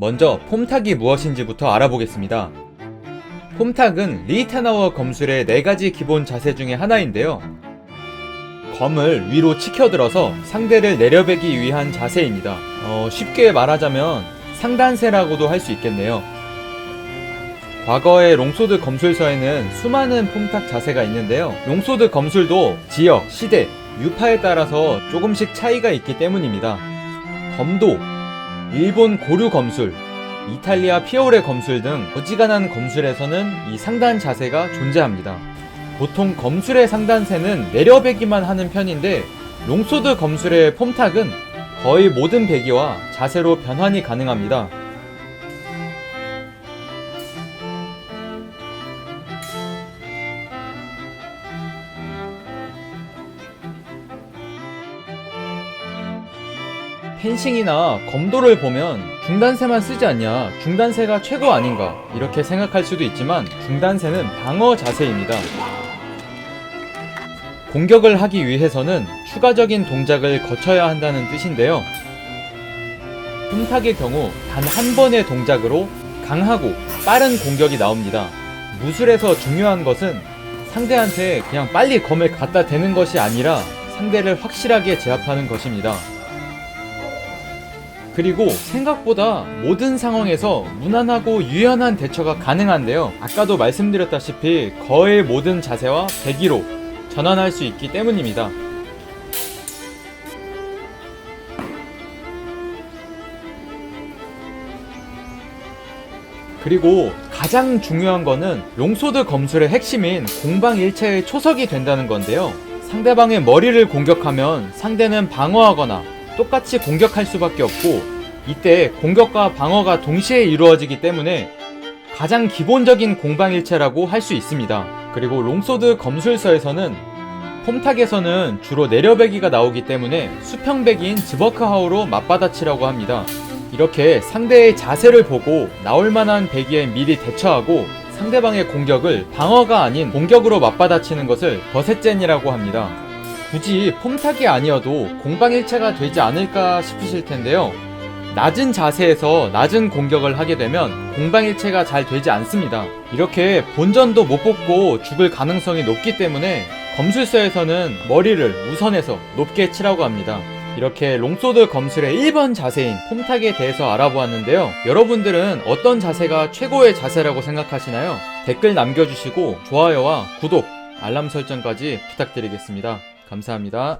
먼저 폼탁이 무엇인지부터 알아보겠습니다. 폼탁은 리히타나워 검술의 네 가지 기본 자세 중에 하나인데요. 검을 위로 치켜들어서 상대를 내려배기 위한 자세입니다. 어, 쉽게 말하자면 상단세라고도 할 수 있겠네요. 과거의 롱소드 검술서에는 수많은 폼탁 자세가 있는데요. 롱소드 검술도 지역, 시대, 유파에 따라서 조금씩 차이가 있기 때문입니다. 검도, 일본 고류 검술, 이탈리아 피오레 검술 등 어지간한 검술에서는 이 상단 자세가 존재합니다. 보통 검술의 상단세는 내려배기만 하는 편인데 롱소드 검술의 폼탁은 거의 모든 배기와 자세로 변환이 가능합니다. 펜싱이나 검도를 보면 중단세만 쓰지 않냐, 중단세가 최고 아닌가, 이렇게 생각할 수도 있지만 중단세는 방어 자세입니다. 공격을 하기 위해서는 추가적인 동작을 거쳐야 한다는 뜻인데요. 흠탁의 경우 단 한 번의 동작으로 강하고 빠른 공격이 나옵니다. 무술에서 중요한 것은 상대한테 그냥 빨리 검을 갖다 대는 것이 아니라 상대를 확실하게 제압하는 것입니다. 그리고 생각보다 모든 상황에서 무난하고 유연한 대처가 가능한데요. 아까도 말씀드렸다시피 거의 모든 자세와 배기로 전환할 수 있기 때문입니다. 그리고 가장 중요한 거는 롱소드 검술의 핵심인 공방일체의 초석이 된다는 건데요. 상대방의 머리를 공격하면 상대는 방어하거나 똑같이 공격할 수밖에 없고 이때 공격과 방어가 동시에 이루어지기 때문에 가장 기본적인 공방일체라고 할 수 있습니다. 그리고 롱소드 검술서에서는 폼탁에서는 주로 내려배기가 나오기 때문에 수평배기인 즈버크하우로 맞받아치라고 합니다. 이렇게 상대의 자세를 보고 나올 만한 배기에 미리 대처하고 상대방의 공격을 방어가 아닌 공격으로 맞받아치는 것을 버셋젠이라고 합니다. 굳이 폼탁이 아니어도 공방일체가 되지 않을까 싶으실 텐데요. 낮은 자세에서 낮은 공격을 하게 되면 공방일체가 잘 되지 않습니다. 이렇게 본전도 못 뽑고 죽을 가능성이 높기 때문에 검술서에서는 머리를 우선해서 높게 치라고 합니다. 이렇게 롱소드 검술의 1번 자세인 폼탁에 대해서 알아보았는데요. 여러분들은 어떤 자세가 최고의 자세라고 생각하시나요? 댓글 남겨주시고 좋아요와 구독, 알람 설정까지 부탁드리겠습니다. 감사합니다.